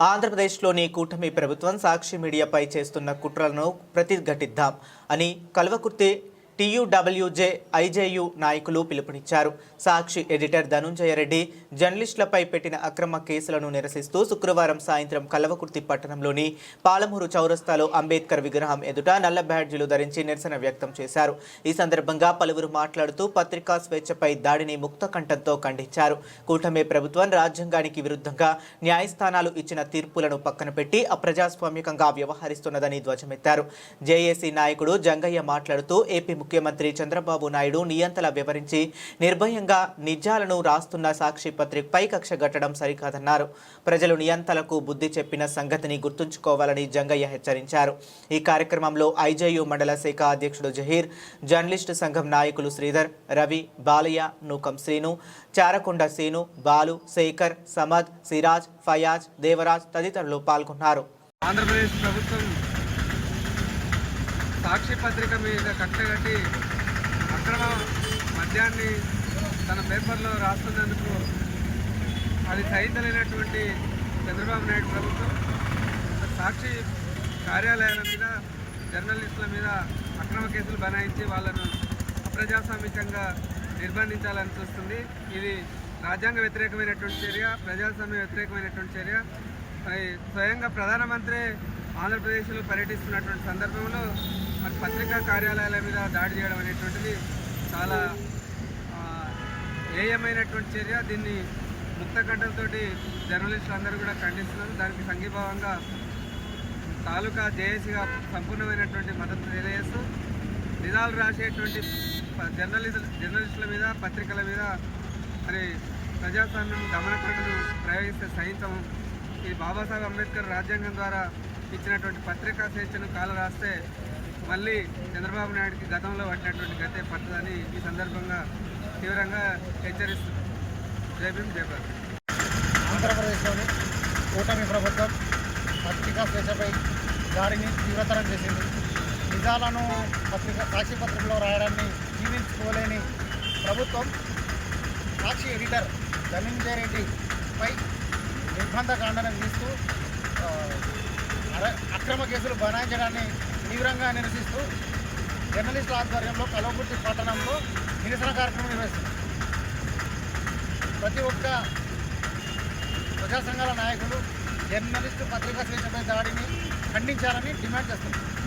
ఆంధ్రప్రదేశ్లోని కూటమి ప్రభుత్వం సాక్షి మీడియాపై చేస్తున్న కుట్రలను ప్రతిఘటిద్దాం అని కల్వకుర్తి టీయూడబ్ల్యూజే ఐజేయు నాయకులు పిలుపునిచ్చారు. సాక్షి ఎడిటర్ ధనుంజయ రెడ్డి జర్నలిస్టులపై పెట్టిన అక్రమ కేసులను నిరసిస్తూ శుక్రవారం సాయంత్రం కల్వకుర్తి పట్టణంలోని పాలమూరు చౌరస్తాలో అంబేద్కర్ విగ్రహం ఎదుట నల్ల బ్యాడ్జీలు ధరించి నిరసన వ్యక్తం చేశారు. ఈ సందర్భంగా పలువురు మాట్లాడుతూ పత్రికా స్వేచ్ఛపై దాడిని ముక్త కంఠంతో ఖండించారు. కూటమి ప్రభుత్వం రాజ్యాంగానికి విరుద్ధంగా న్యాయస్థానాలు ఇచ్చిన తీర్పులను పక్కన పెట్టి అప్రజాస్వామికంగా వ్యవహరిస్తున్నదని ధ్వజమెత్తారు. జేఏసీ నాయకుడు జంగయ్య మాట్లాడుతూ ఏపీ ముఖ్యమంత్రి చంద్రబాబు నాయుడు నియంతల వివరించి నిర్భయంగా నిజాలను రాస్తున్న సాక్షి పత్రికపై కక్ష గట్టడం సరికాదన్నారు. ప్రజలు నియంతలకు బుద్ధి చెప్పిన సంగతిని గుర్తుంచుకోవాలని జంగయ్య హెచ్చరించారు. ఈ కార్యక్రమంలో ఐజేయు మండల శాఖ అధ్యక్షుడు జహీర్ జర్నలిస్టు సంఘం నాయకులు శ్రీధర్ రవి బాలయ్య నూకం శ్రీను చారకొండ శ్రీను బాలు శేఖర్ సమద్ సిరాజ్ ఫయాజ్ దేవరాజ్ తదితరులు పాల్గొన్నారు. ఆంధ్రప్రదేశ్ ప్రభుత్వం సాక్షి పత్రిక మీద కట్టగట్టి అక్రమ మద్యాన్ని తన పేపర్లో రాస్తున్నందుకు అది సహించలేనటువంటి చంద్రబాబు నాయుడు ప్రభుత్వం సాక్షి కార్యాలయాల మీద జర్నలిస్టుల మీద అక్రమ కేసులు బనాయించి వాళ్ళను అప్రజాస్వామికంగా నిర్బంధించాలని చూస్తుంది. ఇది రాజ్యాంగ వ్యతిరేకమైనటువంటి చర్య ప్రజాస్వామ్య వ్యతిరేకమైనటువంటి చర్య. స్వయంగా ప్రధానమంత్రి ఆంధ్రప్రదేశ్లో పర్యటిస్తున్నటువంటి సందర్భంలో మరి పత్రికా కార్యాలయాల మీద దాడి చేయడం అనేటువంటిది చాలా ఏయమైనటువంటి చర్య. దీన్ని ముక్త జర్నలిస్టులు అందరూ కూడా ఖండిస్తున్నారు. దానికి సంఘీభావంగా తాలూకా జేఏసీగా సంపూర్ణమైనటువంటి మద్దతు తెలియజేస్తూ నిజాలు రాసేటువంటి జర్నలిస్ట్ జర్నలిస్టుల మీద పత్రికల మీద మరి ప్రజాస్వామ్యం దమనకాండను ప్రయోగిస్తే సహించము ఈ బాబాసాహెబ్ అంబేద్కర్ రాజ్యాంగం ద్వారా ఇచ్చినటువంటి పత్రికా స్వేచ్ఛను కాల రాస్తే మళ్ళీ చంద్రబాబు నాయుడికి గతంలో పట్టినటువంటి గతే పట్టదని ఈ సందర్భంగా తీవ్రంగా హెచ్చరిస్తున్నాం జై జై భారత్. ఆంధ్రప్రదేశ్లోని కూటమి ప్రభుత్వం పత్రికా స్వేచ్ఛపై దాడిని తీవ్రతరం చేసింది. నిజాలను పత్రిక సాక్షిపత్రికలో రాయడాన్ని జీవించుకోలేని ప్రభుత్వం సాక్షి ఎడిటర్ ధనంజయ రెడ్డిపై నిర్బంధ కాండనం తీస్తూ అక్రమ కేసులు బనాయించడాన్ని తీవ్రంగా నిరసిస్తూ జర్నలిస్టుల ఆధ్వర్యంలో కలవకుర్తి పట్టణంలో నిరసన కార్యక్రమం నిర్వహిస్తుంది. ప్రతి ఒక్క ప్రజా సంఘాల నాయకులు జర్నలిస్టు పత్రికా స్వేచ్ఛపై దాడిని ఖండించాలని డిమాండ్ చేస్తున్నారు.